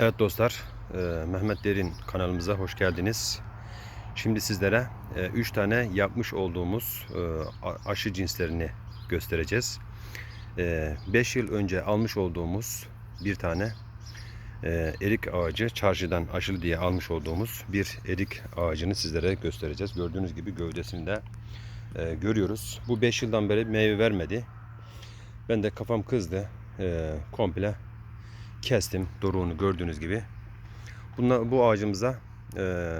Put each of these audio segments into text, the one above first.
Evet dostlar, e, Mehmet Derin kanalımıza hoş geldiniz. Şimdi sizlere 3 tane yapmış olduğumuz e, aşı cinslerini göstereceğiz. 5 yıl önce almış olduğumuz bir tane e, erik ağacı, çarşıdan aşılı diye almış olduğumuz bir erik ağacını sizlere göstereceğiz. Gördüğünüz gibi gövdesini de e, görüyoruz. Bu 5 yıldan beri meyve vermedi. Ben de kafam kızdı. E, komple kestim doruğunu gördüğünüz gibi. Bunlar, bu ağacımıza e,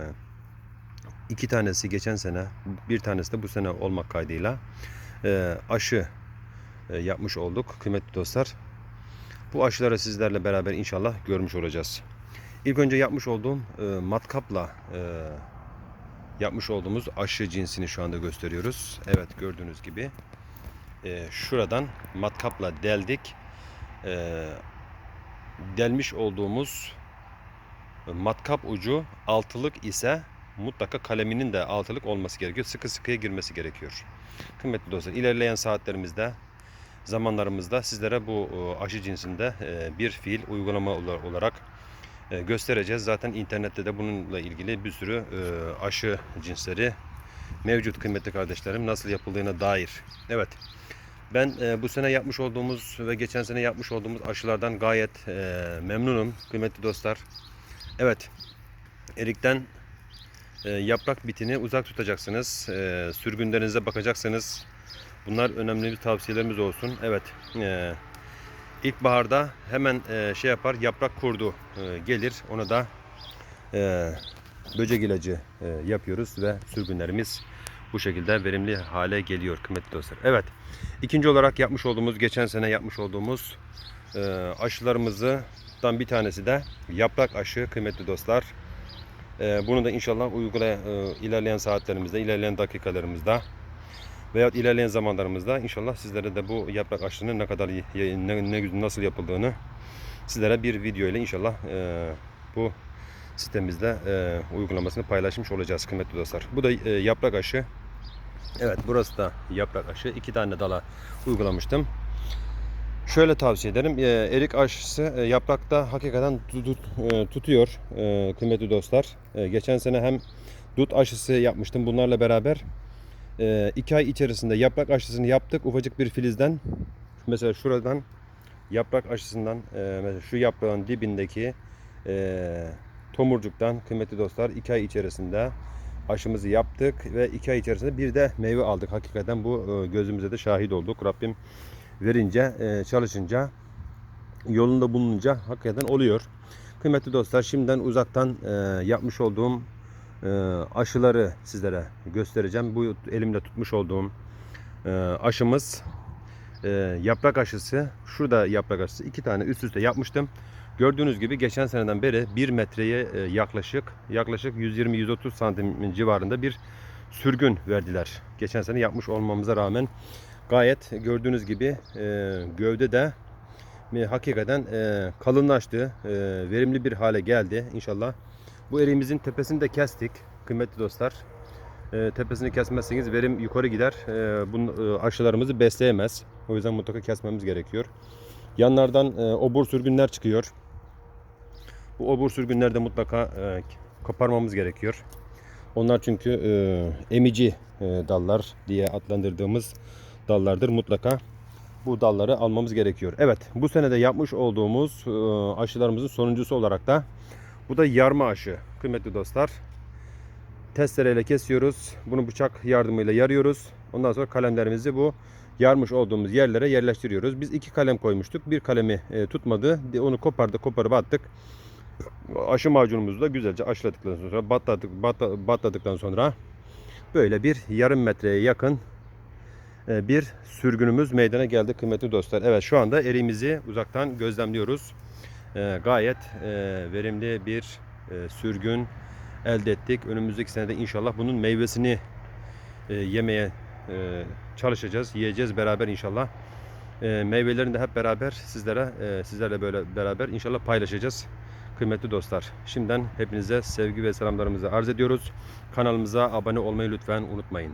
iki tanesi geçen sene, bir tanesi de bu sene olmak kaydıyla e, aşı e, yapmış olduk kıymetli dostlar. Bu aşıları sizlerle beraber inşallah görmüş olacağız. İlk önce yapmış olduğum e, matkapla e, yapmış olduğumuz aşı cinsini şu anda gösteriyoruz. Evet gördüğünüz gibi e, şuradan matkapla deldik. E, delmiş olduğumuz matkap ucu altılık ise mutlaka kaleminin de altılık olması gerekiyor. Sıkı sıkıya girmesi gerekiyor. Kıymetli dostlar ilerleyen saatlerimizde zamanlarımızda sizlere bu e, aşı cinsinde e, bir fiil uygulama ola- olarak e, göstereceğiz. Zaten internette de bununla ilgili bir sürü e, aşı cinsleri mevcut kıymetli kardeşlerim nasıl yapıldığına dair. Evet. Ben e, bu sene yapmış olduğumuz ve geçen sene yapmış olduğumuz aşılardan gayet e, memnunum kıymetli dostlar. Evet, erikten e, yaprak bitini uzak tutacaksınız. E, sürgünlerinize bakacaksınız. Bunlar önemli bir tavsiyelerimiz olsun. Evet, e, ilkbaharda hemen e, şey yapar, yaprak kurdu e, gelir. Ona da e, böcek ilacı e, yapıyoruz ve sürgünlerimiz bu şekilde verimli hale geliyor kıymetli dostlar. Evet. İkinci olarak yapmış olduğumuz geçen sene yapmış olduğumuz e, aşılarımızdan bir tanesi de yaprak aşı kıymetli dostlar. E, bunu da inşallah uygulaya e, ilerleyen saatlerimizde, ilerleyen dakikalarımızda veyahut ilerleyen zamanlarımızda inşallah sizlere de bu yaprak aşının ne kadar ne, ne- nasıl yapıldığını sizlere bir video ile inşallah e, bu sitemizde e, uygulamasını paylaşmış olacağız kıymetli dostlar. Bu da e, yaprak aşı. Evet burası da yaprak aşı. İki tane dala uygulamıştım. Şöyle tavsiye ederim. E, erik aşısı e, yaprakta hakikaten e, tutuyor e, kıymetli dostlar. Geçen sene hem dut aşısı yapmıştım bunlarla beraber. E, iki ay içerisinde yaprak aşısını yaptık. Ufacık bir filizden. Mesela şuradan yaprak aşısından mesela şu yaprağın dibindeki tomurcuktan kıymetli dostlar iki ay içerisinde aşımızı yaptık ve iki ay içerisinde bir de meyve aldık. Hakikaten bu e, gözümüze de şahit olduk. Rabbim verince, e, çalışınca, yolunda bulununca hakikaten oluyor. Kıymetli dostlar şimdiden uzaktan e, yapmış olduğum aşıları sizlere göstereceğim. Bu elimle tutmuş olduğum aşımız yaprak aşısı. Şurada yaprak aşısı. iki tane üst üste yapmıştım. Gördüğünüz gibi geçen seneden beri 1 metreye e, yaklaşık yaklaşık 120-130 santim civarında bir sürgün verdiler. Geçen sene yapmış olmamıza rağmen gayet gördüğünüz gibi e, gövde de e, hakikaten kalınlaştı. Verimli bir hale geldi inşallah. Bu eriğimizin tepesini de kestik kıymetli dostlar. Tepesini kesmezseniz verim yukarı gider. Bunun aşılarımızı besleyemez. O yüzden mutlaka kesmemiz gerekiyor. Yanlardan obur sürgünler çıkıyor. Bu obur sürgünleri de mutlaka e, koparmamız gerekiyor. Onlar çünkü e, emici e, dallar diye adlandırdığımız dallardır. Mutlaka bu dalları almamız gerekiyor. Evet bu sene de yapmış olduğumuz e, aşılarımızın sonuncusu olarak da bu da yarma aşı kıymetli dostlar. Testereyle kesiyoruz. Bunu bıçak yardımıyla yarıyoruz. Ondan sonra kalemlerimizi bu yarmış olduğumuz yerlere yerleştiriyoruz. Biz iki kalem koymuştuk. Bir kalemi e, tutmadı. Onu kopardık, koparıp attık. Aşı macunumuzu da güzelce aşıladıktan sonra batladık, batla- batladıktan sonra böyle bir yarım metreye yakın e, bir sürgünümüz meydana geldi kıymetli dostlar. Evet şu anda eriğimizi uzaktan gözlemliyoruz. E, gayet e, verimli bir sürgün elde ettik. Önümüzdeki senede inşallah bunun meyvesini yemeye çalışacağız. Yiyeceğiz beraber inşallah. Meyvelerini de hep beraber sizlere sizlerle böyle beraber inşallah paylaşacağız. Kıymetli dostlar, şimdiden hepinize sevgi ve selamlarımızı arz ediyoruz. Kanalımıza abone olmayı lütfen unutmayın.